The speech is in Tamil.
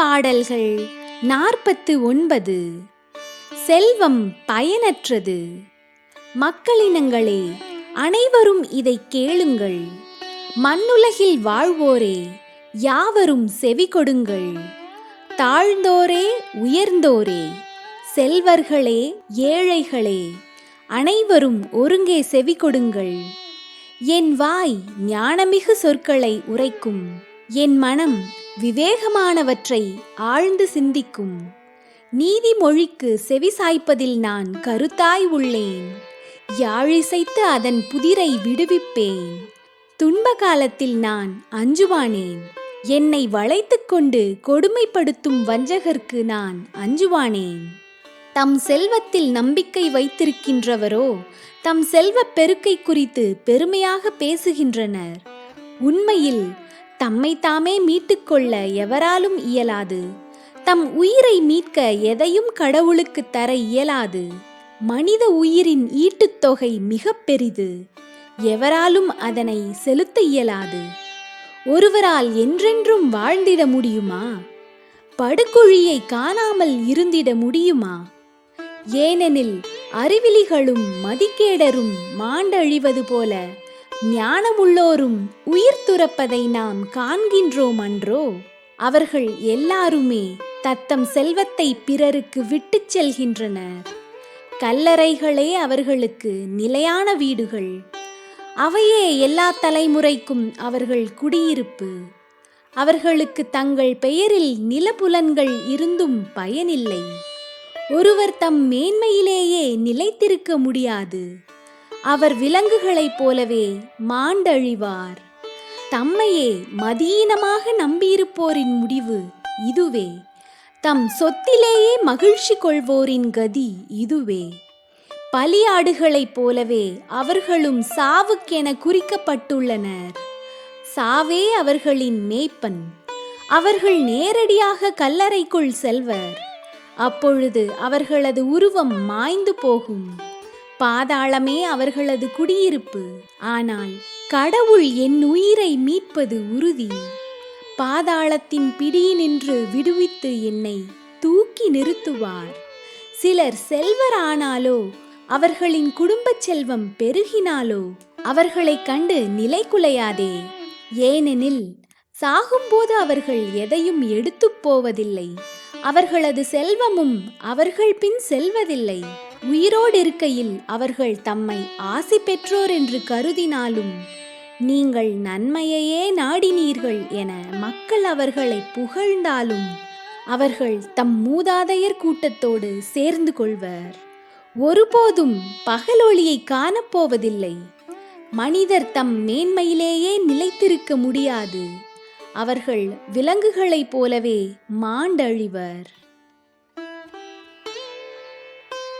பாடல்கள் நாற்பத்து ஒன்பது. செல்வம் பயனற்றது. மக்களினங்களே அனைவரும் இதை கேளுங்கள். மண்ணுலகில் வாழ்வோரே யாவரும் செவி கொடுங்கள். தாழ்ந்தோரே உயர்ந்தோரே செல்வர்களே ஏழைகளே அனைவரும் ஒருங்கே செவி கொடுங்கள். என் வாய் ஞானமிகு சொற்களை உரைக்கும் என் மனம் விவேகமானவற்றை ஆழ்ந்து சிந்திக்கும். நீதிமொழிக்கு செவிசாய்ப்பதில் நான் கருத்தாய் உள்ளேன். யாழிசைத்து அதன் புதிரை விடுவிப்பேன். துன்ப காலத்தில் நான் அஞ்சுவானேன். என்னை வளைத்து கொண்டு கொடுமைப்படுத்தும் வஞ்சகர்க்கு நான் அஞ்சுவானேன். தம் செல்வத்தில் நம்பிக்கை வைத்திருக்கின்றவரோ தம் செல்வப் பெருக்கை குறித்து பெருமையாக பேசுகின்றனர். உண்மையில் தம்மை தாமே மீட்டுக்கொள்ள எவராலும் இயலாது. தம் உயிரை மீட்க எதையும் கடவுளுக்கு தர இயலாது. மனித உயிரின் ஈட்டுத் தொகை பெரிது. எவராலும் அதனை செலுத்த இயலாது. ஒருவரால் என்றென்றும் வாழ்ந்திட முடியுமா? படுகுழியை காணாமல் இருந்திட முடியுமா? ஏனெனில் அறிவிலிகளும் மதிக்கேடரும் மாண்டழிவது போல ஞானமுள்ளோரும் உயிர் துறப்பதை நாம் காண்கின்றோம் அன்றோ அவர்கள் எல்லாருமே தத்தம் செல்வத்தை பிறருக்கு விட்டுச் செல்கின்றனர். கல்லறைகளே அவர்களுக்கு நிலையான வீடுகள். அவையே எல்லா தலைமுறைக்கும் அவர்கள் குடியிருப்பு. அவர்களுக்கு தங்கள் பெயரில் நிலப்புலன்கள் இருந்தும் பயனில்லை. ஒருவர் தம் மேன்மையிலேயே நிலைத்திருக்க முடியாது. அவர் விலங்குகளைப் போலவே மாண்டழிவார். தம்மையே மதீனமாக நம்பியிருப்போரின் முடிவு இதுவே. தம் சொத்திலேயே மகிழ்ச்சி கொள்வோரின் கதி இதுவே. பலியாடுகளைப் போலவே அவர்களும் சாவுக்கென குறிக்கப்பட்டுள்ளனர். சாவே அவர்களின் மேய்ப்பன். அவர்கள் நேரடியாக கல்லறைக்குள் செல்வர். அப்பொழுது அவர்களது உருவம் மாய்ந்து போகும். பாதாளமே அவர்களது குடியிருப்பு. ஆனால் கடவுள் என் உயிரை மீட்பது உறுதி. பாதாளத்தின் பிடியினின்று விடுவித்து என்னை தூக்கி நிறுத்துவார். சிலர் செல்வரானாலோ அவர்களின் குடும்பச் செல்வம் பெருகினாலோ அவர்களைக் கண்டு நிலை குலையாதே. ஏனெனில் சாகும்போது அவர்கள் எதையும் எடுத்துப் போவதில்லை. அவர்களது செல்வமும் அவர்கள் பின் செல்வதில்லை. உயிரோடு இருக்கையில் அவர்கள் தம்மை ஆசி பெற்றோர் என்று கருதினாலும் நீங்கள் நன்மையையே நாடினீர்கள் என மக்கள் அவர்களை புகழ்ந்தாலும் அவர்கள் தம் மூதாதையர் கூட்டத்தோடு சேர்ந்து கொள்வர். ஒருபோதும் பகலொளியை காணப்போவதில்லை. மனிதர் தம் மேன்மையிலேயே நிலைத்திருக்க முடியாது. அவர்கள் விலங்குகளைப் போலவே மாண்டழிவர்.